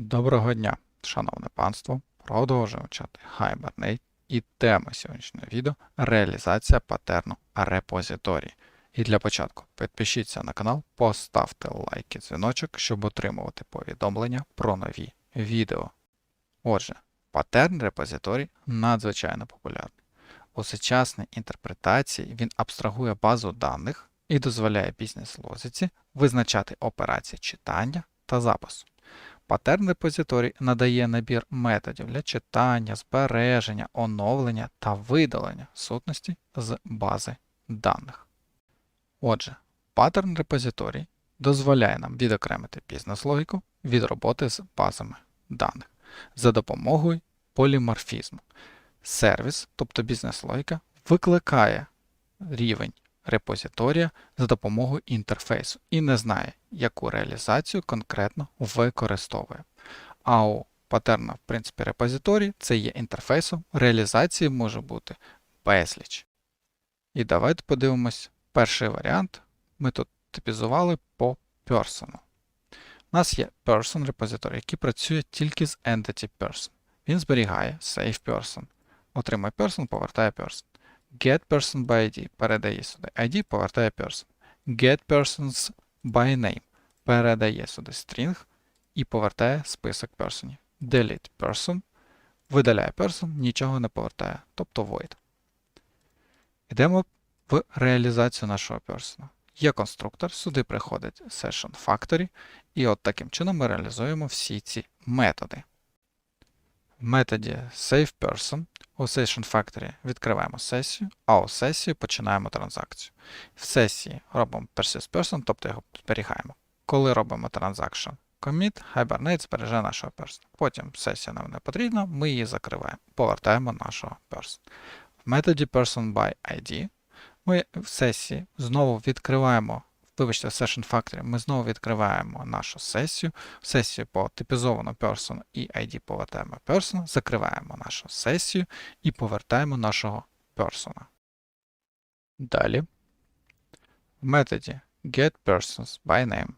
Доброго дня, шановне панство. Продовжуємо вчати Hibernate і тема сьогоднішнього відео реалізація патерну репозиторії. І для початку підпишіться на канал, поставте лайк і дзвіночок, щоб отримувати повідомлення про нові відео. Отже, патерн репозиторій надзвичайно популярний. У сучасній інтерпретації він абстрагує базу даних і дозволяє бізнес-логіці визначати операції читання та запису. Патерн репозиторій надає набір методів для читання, збереження, оновлення та видалення сутності з бази даних. Отже, паттерн репозиторій дозволяє нам відокремити бізнес-логіку від роботи з базами даних за допомогою поліморфізму. Сервіс, тобто бізнес-логіка, викликає рівень репозиторія за допомогою інтерфейсу і не знає, яку реалізацію конкретно використовує. А у патерна, в принципі, репозиторій це є інтерфейсом, реалізації може бути безліч. І давайте подивимось перший варіант. Ми тут типізували по person. У нас є person репозиторій, який працює тільки з entity person. Він зберігає save person. Отримає person, повертає person. Get by ID передає сюди ID, повертає person. Get by name передає сюди string і повертає список персонів. Delete person видаляє person, нічого не повертає, тобто void. Йдемо в реалізацію нашого персона. Є конструктор, сюди приходить session factory, і от таким чином ми реалізуємо всі ці методи. В методі SavePerson у Session Factory відкриваємо сесію, а у сесії починаємо транзакцію. В сесії робимо persistPerson, тобто його зберігаємо. Коли робимо transaction commit, Hibernate збереже нашого person. Потім сесія нам не потрібна, ми її закриваємо, повертаємо нашого person. В методі PersonById ми в сесії знову відкриваємо Вибачте, Session Factory ми знову відкриваємо нашу сесію. Сесію по типізовану person і ID повертаємо person, закриваємо нашу сесію і повертаємо нашого person. Далі в методі getPersons by name.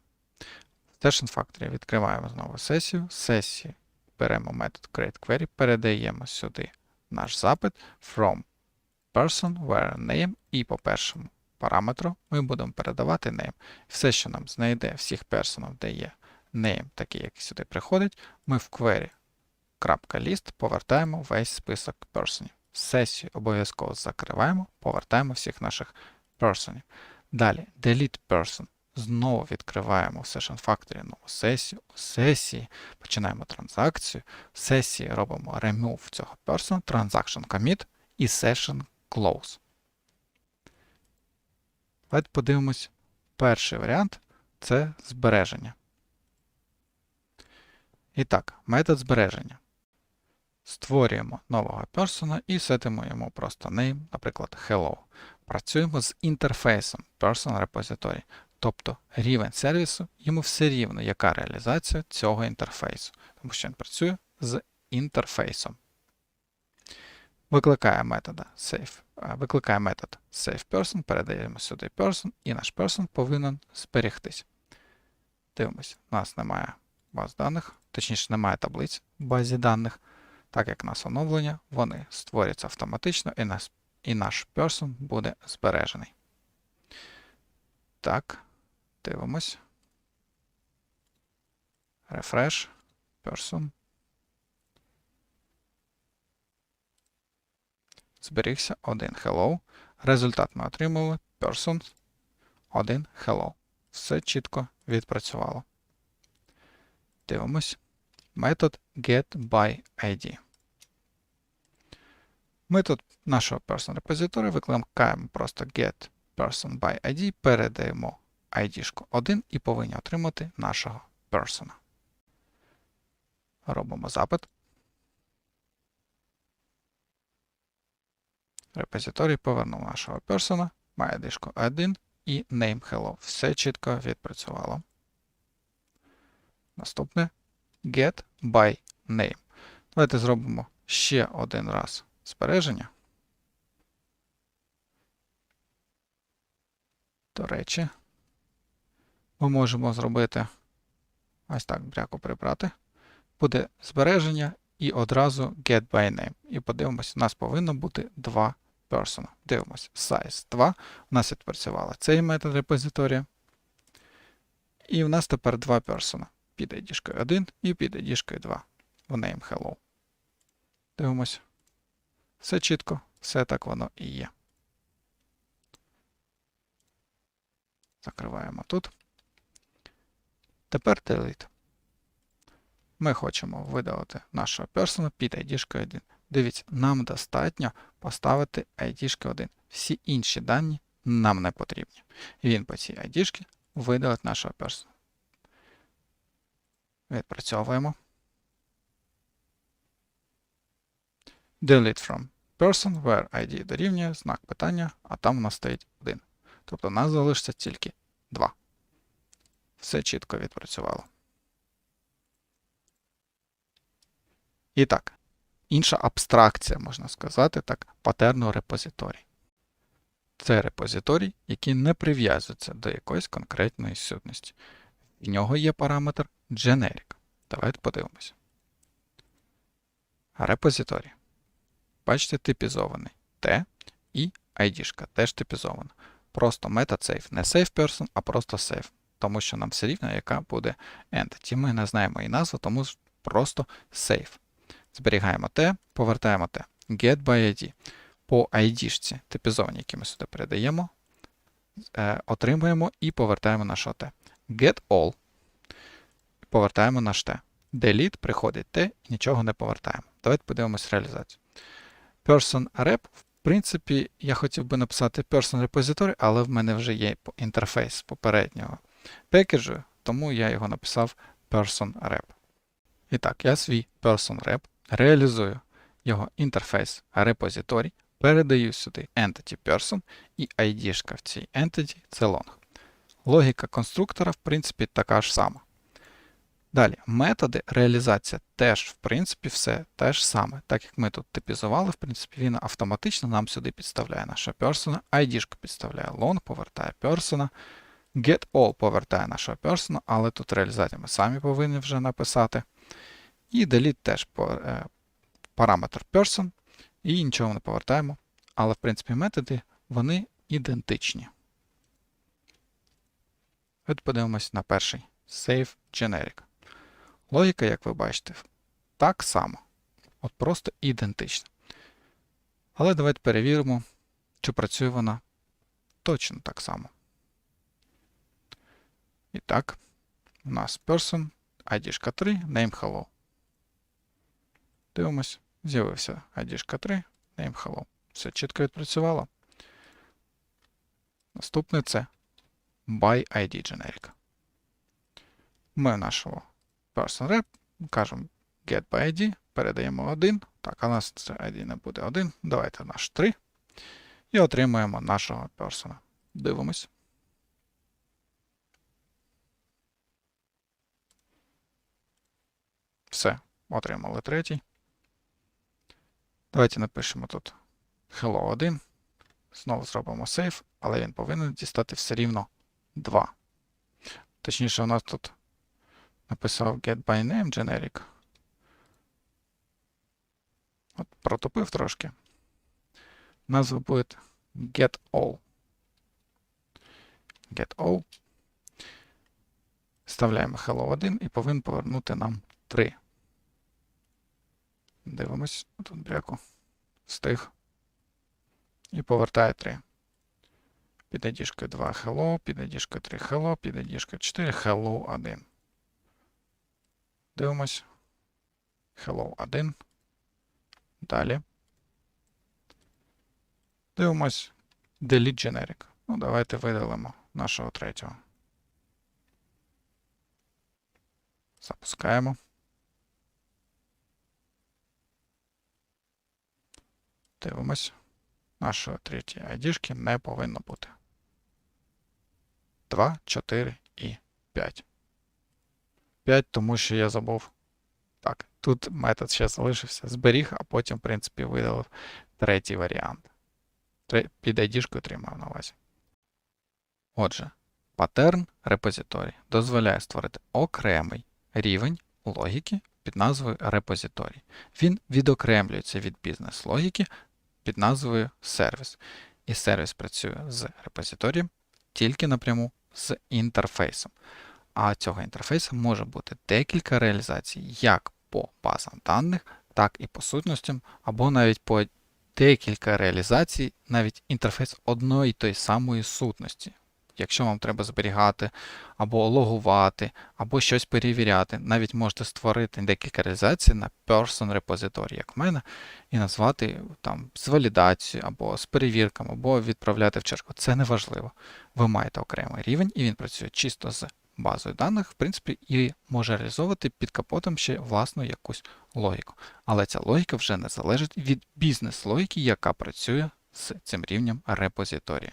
В Session Factory відкриваємо знову сесію. Сесії беремо метод createQuery, передаємо сюди наш запит from person, where name і по першому параметру ми будемо передавати name. Все, що нам знайде всіх персонів, де є name, такий, як сюди приходить, ми в query .list повертаємо весь список персонів. Сесію обов'язково закриваємо, повертаємо всіх наших персонів. Далі delete person. Знову відкриваємо в Session Factory нову сесію. У сесії починаємо транзакцію. В сесії робимо remove цього person, transaction commit і session close. Давайте подивимось перший варіант це збереження. І так, метод збереження. Створюємо нового персона і сетимо йому просто name, наприклад, hello. Працюємо з інтерфейсом Person Repository. Тобто рівень сервісу, йому все рівно, яка реалізація цього інтерфейсу, тому що він працює з інтерфейсом. Викликає метода save, викликає метод SavePerson, передаємо сюди person, і наш person повинен зберегтись. Дивимося, у нас немає баз даних, точніше, немає таблиць в базі даних. Так як у нас оновлення, вони створюються автоматично, і наш, і наш person буде збережений. Так, дивимось. Refresh, person. Зберігся один hello. Результат ми отримали person 1 hello. Все чітко відпрацювало. Дивимось. Метод getById. Ми тут нашого person репозиторію викликаємо просто getPersonById, передаємо ID 1 і повинні отримати нашого persona. Робимо запит. Репозиторій повернув нашого персона, має дишку 1 і name hello. Все чітко відпрацювало. Наступне get by name. Давайте зробимо ще один раз збереження. До речі, ми можемо зробити ось так бряку прибрати. буде збереження і одразу get by name. І подивимось, у нас повинно бути два persona. Дивимось, size 2. У нас відпрацювала цей метод репозиторія. І в нас тепер два persona. Під ID 1 і під ID 2. В name hello. Дивимось. Все чітко, все так воно і є. Закриваємо тут. Тепер delete. Ми хочемо видалити нашого персона під ID 1. Дивіться, нам достатньо поставити ID 1. Всі інші дані нам не потрібні. Він по цій ID видалить нашого персона. Відпрацьовуємо. Delete from person, where ID дорівнює знак питання, а там у нас стоїть 1. Тобто у нас залишиться тільки 2. Все чітко відпрацювало. І так, інша абстракція, можна сказати, так, патерну репозиторій. Це репозиторій, який не прив'язується до якоїсь конкретної сутності. В нього є параметр generic. Давайте подивимося. Репозиторій. Бачите, типізований T і ID теж типізована. Просто save. Не SavePerson, а просто save. Тому що нам все рівно, яка буде entity. Ми не знаємо її назву, тому просто save. Зберігаємо T, повертаємо T. Get by ID. По ID типізовані, які ми сюди передаємо, е, отримуємо і повертаємо наш T. Get all. Повертаємо наш T. Delete приходить T і нічого не повертаємо. Давайте подивимось реалізацію. Person rep, в принципі, я хотів би написати Person Repository, але в мене вже є інтерфейс попереднього пекеджу, тому я його написав Person Rep. І так, я свій Person Rep реалізую його інтерфейс репозиторій, передаю сюди Entity Person і ID в цій Entity це long. Логіка конструктора, в принципі, така ж сама. Далі, методи реалізація теж, в принципі, все те ж саме. Так як ми тут типізували, в принципі, він автоматично нам сюди підставляє наша персона, ID підставляє long, повертає персона. GetAll повертає нашого персона, але тут реалізацію ми самі повинні вже написати. І delete теж е, параметр person, і нічого не повертаємо. Але, в принципі, методи вони ідентичні. От подивимось на перший Save Generic. Логіка, як ви бачите, так само. От просто ідентична. Але давайте перевіримо, чи працює вона точно так само. І так, у нас person, ID 3, name hello. Дивимось, з'явився ID 3, name hello. Все чітко відпрацювало. Наступне це by ID generic. Ми нашого person rep кажемо get by ID, передаємо 1. Так, а у нас це ID не буде 1. Давайте наш 3. І отримуємо нашого persona. Дивимось. Все, отримали третій. Давайте напишемо тут hello 1. Знову зробимо save, але він повинен дістати все рівно 2. Точніше, у нас тут написав get by name generic. От протопив трошки. Назва буде get all. Get all. Вставляємо hello 1 і повинен повернути нам 3. Дивимось, тут бряку. Встиг. І повертає 3. Під ID 2 hello, під ID 3 hello, під ID 4 hello 1. Дивимось. Hello 1. Далі. Дивимось. Delete generic. Ну, давайте видалимо нашого третього. Запускаємо. Дивимось. Нашої третьої ID не повинно бути. 2, 4 і 5. 5, тому що я забув. Так, тут метод ще залишився. Зберіг, а потім, в принципі, видалив третій варіант. Під ID отримав на увазі. Отже, паттерн репозиторій дозволяє створити окремий рівень логіки під назвою репозиторій. Він відокремлюється від бізнес-логіки під назвою сервіс. І сервіс працює з репозиторієм тільки напряму з інтерфейсом. А цього інтерфейсу може бути декілька реалізацій як по базам даних, так і по сутностям, або навіть по декілька реалізацій, навіть інтерфейс одної і тої самої сутності. Якщо вам треба зберігати або логувати, або щось перевіряти, навіть можете створити декілька реалізацій на person repository, як в мене, і назвати там з валідацією, або з перевірками, або відправляти в чергу. Це не важливо. Ви маєте окремий рівень, і він працює чисто з базою даних, в принципі, і може реалізовувати під капотом ще власну якусь логіку. Але ця логіка вже не залежить від бізнес-логіки, яка працює з цим рівнем репозиторія.